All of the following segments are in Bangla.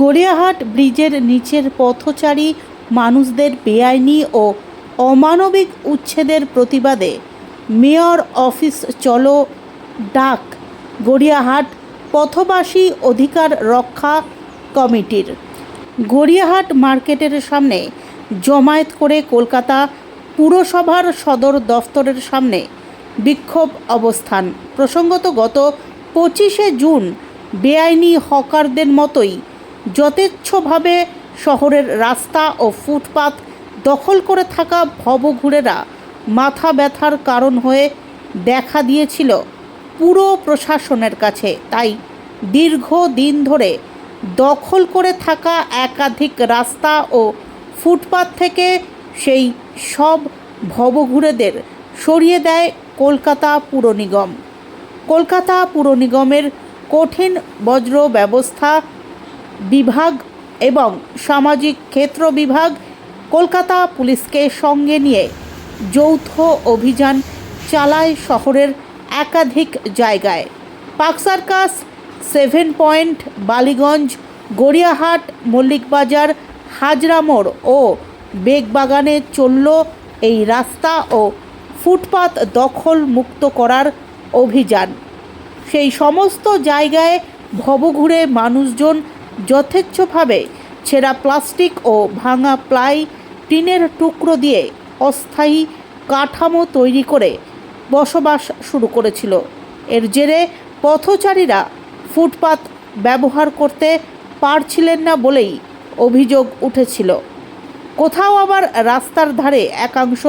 গড়িয়াহাট ব্রিজের নিচের পথচারী মানুষদের বেআইনি ও অমানবিক উচ্ছেদের প্রতিবাদে মেয়র অফিস চলো, ডাক, গড়িয়াহাট পথবাসী অধিকার রক্ষা কমিটির। গড়িয়াহাট মার্কেটের সামনে জমায়েত করে কলকাতা পুরসভার সদর দফতরের সামনে বিক্ষোভ অবস্থান। প্রসঙ্গত গত পঁচিশে জুন বেআইনি হকারদের মতোই যথেচ্ছভাবে শহরের রাস্তা ও ফুটপাত দখল করে থাকা ভবঘুরেরা মাথা ব্যথার কারণ হয়ে দেখা দিয়েছিল পুরো প্রশাসনের কাছে। তাই দীর্ঘ দিন ধরে দখল করে থাকা একাধিক রাস্তা ও ফুটপাত থেকে সেই সব ভবঘুরেদের সরিয়ে দেয় কলকাতা পুর নিগম। কলকাতা পুর নিগমের কঠিন বজ্র ব্যবস্থা বিভাগ এবং সামাজিক ক্ষেত্র বিভাগ কলকাতা পুলিশকে সঙ্গে নিয়ে যৌথ অভিযান চালায় শহরের একাধিক জায়গায়। পাকসার্কাস সেভেন পয়েন্ট, বালিগঞ্জ, গড়িয়াহাট, মল্লিকবাজার, হাজরা মোড় ও বেগবাগানে চলল এই রাস্তা ও ফুটপাত দখল মুক্ত করার অভিযান। সেই সমস্ত জায়গায় ভবঘুরে মানুষজন যথেচ্ছভাবে ছেঁড়া প্লাস্টিক ও ভাঙা প্লাই টিনের টুকরো দিয়ে অস্থায়ী কাঠামো তৈরি করে বসবাস শুরু করেছিল। এর জেরে পথচারীরা ফুটপাত ব্যবহার করতে পারছিলেন না বলেই অভিযোগ উঠেছিল। কোথাও আবার রাস্তার ধারে একাংশ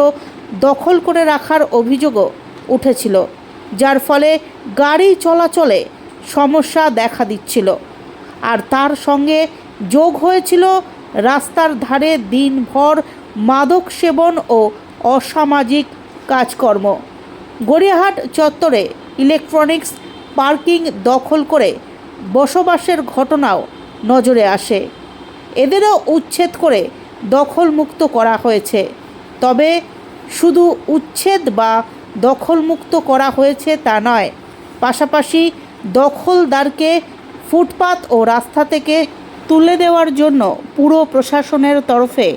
দখল করে রাখার অভিযোগও উঠেছিল, যার ফলে গাড়ি চলাচলে সমস্যা দেখা দিচ্ছিল। আর তার সঙ্গে যোগ হয়েছিল রাস্তার ধারে দিনভর মাদক সেবন ও অসামাজিক কাজকর্ম। গড়িয়াহাট চত্বরে ইলেকট্রনিক্স পার্কিং দখল করে বসবাসের ঘটনাও নজরে আসে। এদেরও উচ্ছেদ করে দখলমুক্ত করা হয়েছে। তবে শুধু উচ্ছেদ বা দখলমুক্ত করা হয়েছে তা নয়, পাশাপাশি দখলদারকে ফুটপাত ও রাস্তা থেকে তুলে দেওয়ার জন্য পুরো প্রশাসনের তরফে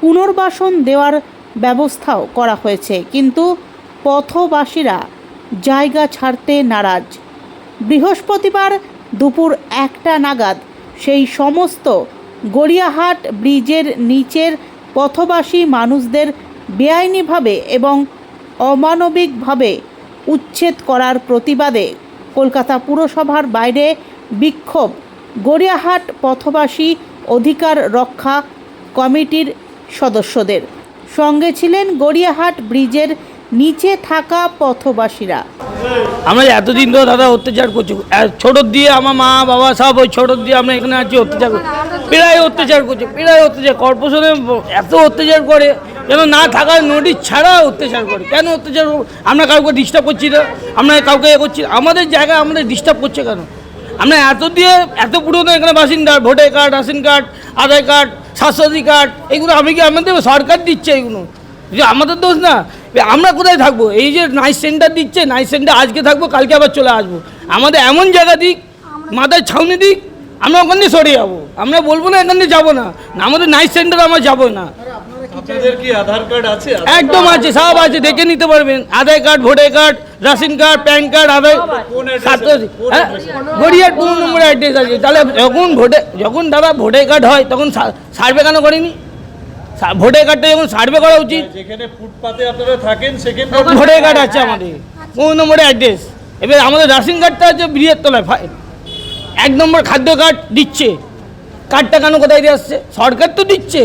পুনর্বাসন দেওয়ার ব্যবস্থাও করা হয়েছে। কিন্তু পথবাসীরা জায়গা ছাড়তে নারাজ। বৃহস্পতিবার দুপুর একটা নাগাদ সেই সমস্ত গড়িয়াহাট ব্রিজের নিচের পথবাসী মানুষদের বেআইনিভাবে এবং অমানবিকভাবে উচ্ছেদ করার প্রতিবাদে কলকাতা পুরসভার বাইরে বিক্ষোভ। গড়িয়াহাট পথবাসী অধিকার রক্ষা কমিটির সদস্যদের। সঙ্গে ছিলেন গড়িয়াহাট ব্রিজের নিচে থাকা পথবাসীরা। আমরা এতদিন ধরে দাদা অত্যাচার করছি ছোটোর দিয়ে আমার মা, বাবা সব ওই ছোটোর দিয়ে আমরা এখানে আছি অত্যাচার করছি প্রায় অত্যাচার করছে, প্রায় অত্যাচার, কর্পোরেশনে এত অত্যাচার করে, যেন না থাকার নোটিশ ছাড়া অত্যাচার করে। কেন অত্যাচার? আমরা কাউকে ডিস্টার্ব করছি না, আমরা কাউকে এ করছি আমাদের জায়গায় আমাদের ডিস্টার্ব করছে কেন? আমরা এত দিয়ে, এত পুরনো এখানে বাসিন্দা, voter card, ration card, Aadhaar card, Swasthya Sathi card, এগুলো আমি কি আমাদের সরকার দিচ্ছে এগুলো? যে আমাদের দোষ না। আমরা কোথায় থাকব? এই যে নাইট সেন্টার দিচ্ছে নাইট সেন্টার আজকে থাকব, কালকে আবার চলে আসব। আমাদের এমন জায়গা দিক, মাথায় ছাউনি দিক আমরা ওখান দিয়ে সরে যাব। আমরা বলব না এখান দিয়ে যাব না। আমাদের নাইট সেন্টার আমরা যাব না। একদম আছে সব আছে দেখে নিতে পারবেন। Aadhaar card voter card ration card PAN card Aadhaar হ্যাঁ, গড়িয়ার কোন নম্বর অ্যাড্রেস আছে? তাহলে যখন ভোটে যখন দাদা ভোটার কার্ড হয় তখন সার্ভে কেন করেনি? ভোটার কার্ডটা যখন সার্ভে করা উচিত? যেখানে ফুটপাতে আপনারা থাকেন সেখানে ভোটার কার্ড আছে আমাদের। কোন নম্বরে অ্যাড্রেস এবার আমাদের রেশন কার্ডটা আছে বৃহৎ তলায় এক নম্বর খাদ্য কার্ড দিচ্ছে। কার্ডটা কেন কোথায় দিয়ে আসছে? সরকার তো দিচ্ছে।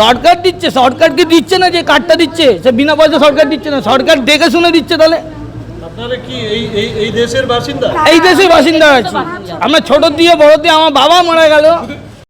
সরকার দিচ্ছে সরকারকে দিচ্ছে না যে কার্ডটা দিচ্ছে? সে বিনা পয়সা সরকার দিচ্ছে না। সরকার দেখে শুনে দিচ্ছে তাহলে। আপনারা কি এই এই এই দেশের বাসিন্দা? এই দেশের বাসিন্দা আছি। আমরা ছোট দিয়ে বড় দিয়ে আমার বাবা মারা গেল।